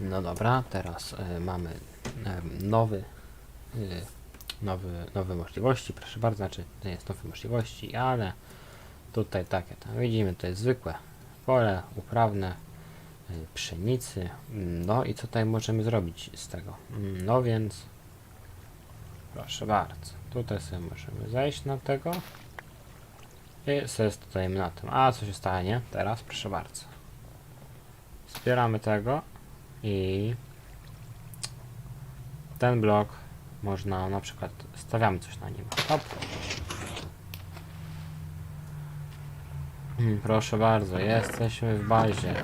No dobra, teraz e, mamy e, nowy, e, nowy, nowe możliwości, proszę bardzo, znaczy to jest nowe możliwości, ale tutaj takie tam widzimy, to jest zwykłe pole uprawne pszenicy. No i co tutaj możemy zrobić z tego? No więc proszę bardzo, tutaj sobie możemy zejść na tego i sobie stoimy na tym. A co się stanie teraz? Proszę bardzo. Zbieramy tego i ten blok można na przykład stawiamy coś na nim. Hop. Mm, Proszę bardzo, jesteśmy w bazie.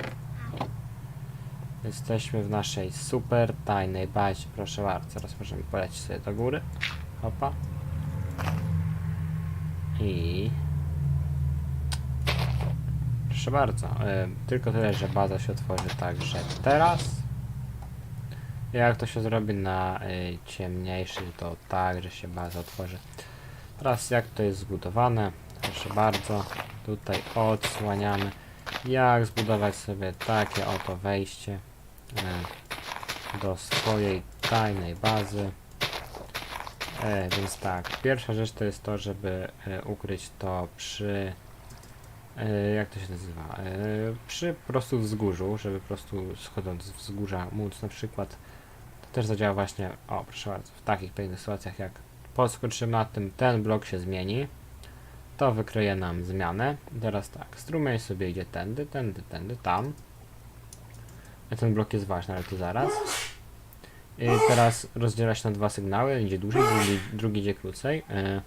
Jesteśmy w naszej super tajnej bazie. Proszę bardzo, teraz możemy polecieć sobie do góry. Hopa. I Proszę bardzo, y, tylko tyle, że baza się otworzy także teraz. Jak to się zrobi na y, ciemniejszy, to tak, że się baza otworzy. Teraz jak to jest zbudowane, proszę bardzo, tutaj odsłaniamy. Jak zbudować sobie takie oto wejście y, do swojej tajnej bazy. E, więc tak, pierwsza rzecz to jest to, żeby e, ukryć to przy e, jak to się nazywa? E, przy prostu wzgórzu, żeby po prostu schodząc z wzgórza móc na przykład też zadziała właśnie, o proszę bardzo, w takich pięknych sytuacjach jak podskoczymy na tym, ten blok się zmieni, to wykryje nam zmianę. Teraz tak, strumień sobie idzie tędy, tędy, tędy, tam. Ten blok jest ważny, ale to zaraz. I teraz rozdziela się na dwa sygnały, idzie dłużej, drugi, drugi idzie krócej. E,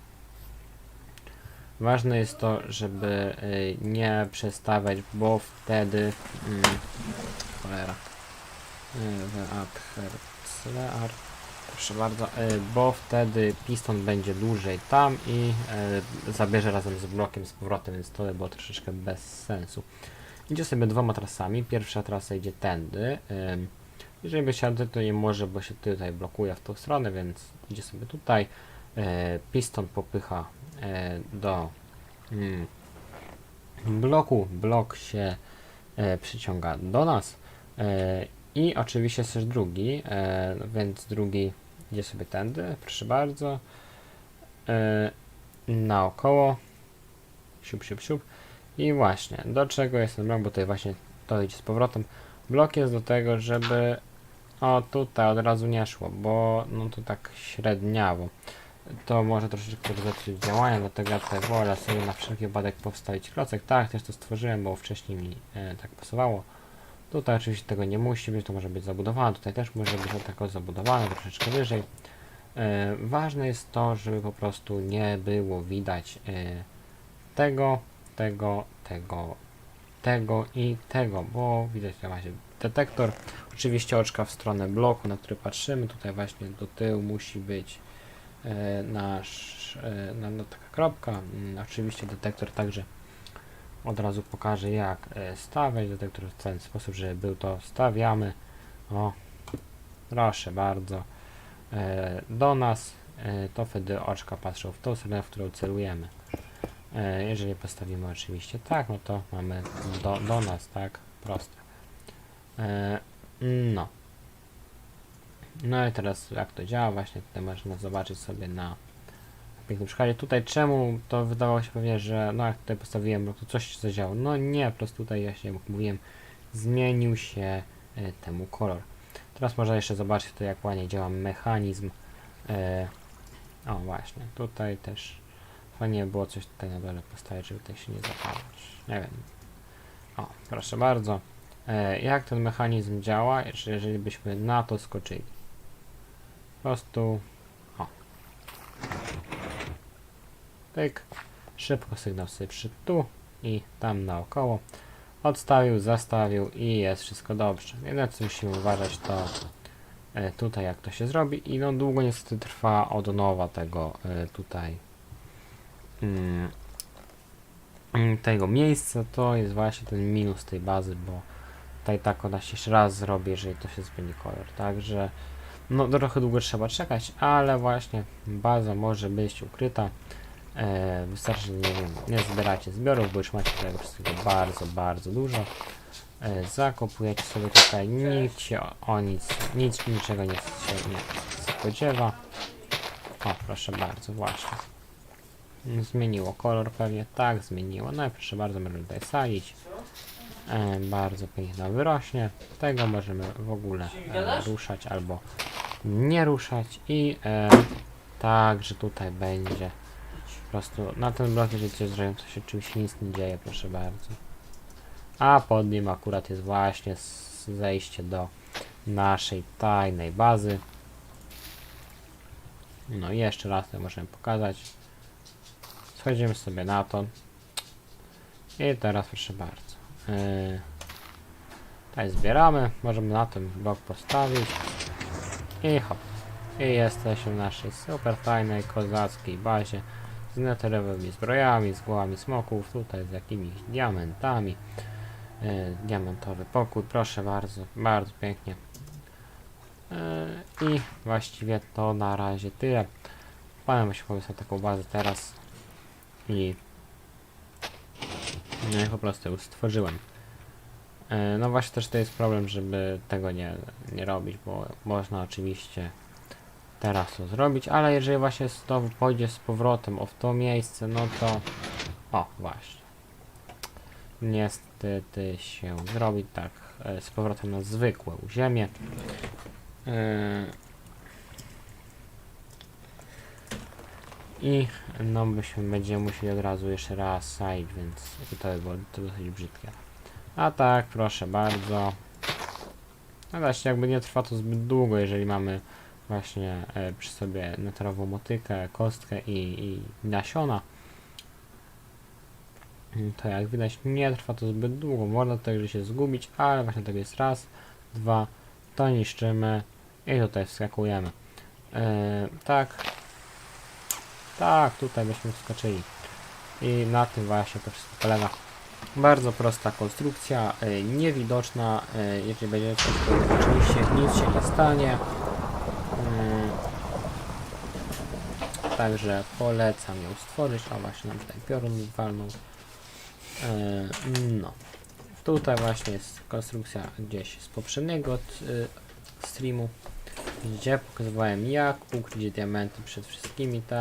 Ważne jest to, żeby y, nie przestawiać, bo wtedy. Mm, cholera. Adherclear. Proszę bardzo, y, bo wtedy piston będzie dłużej tam i y, zabierze razem z blokiem z powrotem, więc to by było troszeczkę bez sensu. Idzie sobie dwoma trasami. Pierwsza trasa idzie tędy. Jeżeli by to nie może, bo się tutaj blokuje w tą stronę, więc idzie sobie tutaj. E, piston popycha e, do mm, bloku, blok się e, przyciąga do nas e, i oczywiście jest też drugi, e, więc drugi idzie sobie tędy, proszę bardzo, e, naokoło, siup, siup, siup. I właśnie, do czego jest ten blok, bo tutaj właśnie to idzie z powrotem, blok jest do tego, żeby o tutaj od razu nie szło, bo no to tak średniawo. To może troszeczkę zepsuć działania, dlatego ja tutaj wolę sobie na wszelki wypadek powstawić klocek. Tak, też to stworzyłem, bo wcześniej mi e, tak pasowało. Tutaj oczywiście tego nie musi być, to może być zabudowane, tutaj też może być tak zabudowane, troszeczkę wyżej. E, ważne jest to, żeby po prostu nie było widać e, tego, tego, tego, tego i tego, bo widać na razie detektor. Oczywiście oczka w stronę bloku, na który patrzymy, tutaj właśnie do tyłu musi być e, nasz, e, no, no, taka kropka. Mm, Oczywiście detektor także od razu pokaże jak e, stawiać detektor w ten sposób, żeby był to stawiamy. O, proszę bardzo. E, do nas e, to wtedy oczka patrzą w tą stronę, w którą celujemy. Jeżeli postawimy oczywiście tak, no to mamy do, do nas, tak, proste. No. No i teraz jak to działa, właśnie tutaj można zobaczyć sobie na pięknym przykładzie. Tutaj czemu to wydawało się pewnie, że no jak tutaj postawiłem, no to coś się zadziało. No nie, po prostu tutaj ja się jak mówiłem, zmienił się e, temu kolor. Teraz można jeszcze zobaczyć to jak ładnie działa mechanizm. E, o właśnie, tutaj też fajnie było coś tutaj na dole postawić, żeby tutaj się nie zapalać. Nie wiem. O, proszę bardzo. E, jak ten mechanizm działa, jeżeli byśmy na to skoczyli? Po prostu. O. Pyk. Szybko sygnał sobie przyszedł tu i tam naokoło. Odstawił, zastawił i jest wszystko dobrze. Jedyne co musimy uważać to e, tutaj jak to się zrobi i no długo niestety trwa od nowa tego e, tutaj mm, tego miejsca to jest właśnie ten minus tej bazy, bo tutaj tak ona się jeszcze raz zrobi, jeżeli to się zmieni kolor. Także no trochę długo trzeba czekać, ale właśnie baza może być ukryta. E, wystarczy, że nie wiem, nie zbieracie zbiorów, bo już macie tego wszystkiego bardzo, bardzo dużo. e, zakopujecie sobie tutaj, nikt się o, nic, nic, niczego nie, się nie spodziewa. O, proszę bardzo, właśnie. Zmieniło kolor pewnie, tak, zmieniło. No i proszę bardzo, możemy tutaj sadzić. E, bardzo pięknie wyrośnie. Tego możemy w ogóle e, ruszać albo nie ruszać i e, tak, że tutaj będzie po prostu na ten blok, zrobią, to się czymś nic nie dzieje, proszę bardzo. A pod nim akurat jest właśnie zejście do naszej tajnej bazy. No i jeszcze raz to możemy pokazać. Schodzimy sobie na to. I teraz proszę bardzo. Yy, tutaj zbieramy. Możemy na ten blok postawić. I hop. I jesteśmy w naszej super tajnej, kozackiej bazie z neterowymi zbrojami, z głowami smoków, tutaj z jakimiś diamentami. E, diamentowy pokój, proszę bardzo, bardzo pięknie. E, I właściwie to na razie tyle. Panem się pomysł taką bazę teraz i no i po prostu ją stworzyłem. E, no właśnie też to jest problem, żeby tego nie, nie robić, bo można oczywiście teraz to zrobić, ale jeżeli właśnie to pójdzie z powrotem o w to miejsce, no to o właśnie. Niestety się zrobi tak e, z powrotem na zwykłą ziemię. E, I no byśmy będziemy musieli od razu jeszcze raz sadzić, więc to by było to dosyć brzydkie. A tak, proszę bardzo. No właśnie jakby nie trwa to zbyt długo, jeżeli mamy właśnie e, przy sobie netarową motykę, kostkę i, i nasiona. To jak widać nie trwa to zbyt długo, można także się zgubić, ale właśnie tak jest raz, dwa, to niszczymy i tutaj wskakujemy. E, tak, tak, tutaj byśmy wskoczyli. I na tym właśnie to wszystko polega. Bardzo prosta konstrukcja, e, niewidoczna, e, jeżeli będziecie to oczywiście nic się nie stanie. Także polecam ją stworzyć. O właśnie nam tutaj piorun walnął. E, no. Tutaj właśnie jest konstrukcja gdzieś z poprzedniego y, streamu, gdzie pokazywałem jak ukryć diamenty przed wszystkimi, tak.